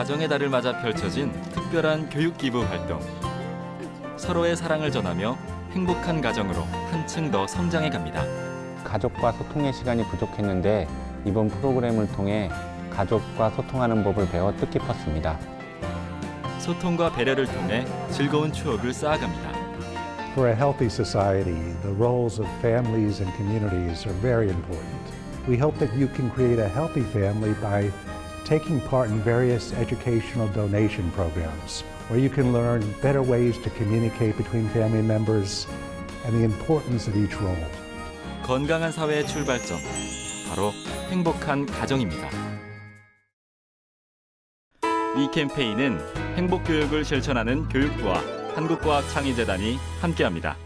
가정의 달을 맞아 펼쳐진 특별한 교육 기부 활동. 서로의 사랑을 전하며 행복한 가정으로 한층 더 성장해 갑니다. 가족과 소통의 시간이 부족했는데 이번 프로그램을 통해 가족과 소통하는 법을 배워 뜻깊었습니다. 소통과 배려를 통해 즐거운 추억을 쌓아갑니다. For a healthy society, the roles of families and communities are very important. We hope that you can create a healthy family by taking part in various educational donation programs where you can learn better ways to communicate between family members and the importance of each role. 건강한 사회의 출발점. 바로 행복한 가정입니다. 이 캠페인은 행복교육을 실천하는 교육부와 한국과학창의재단이 함께합니다.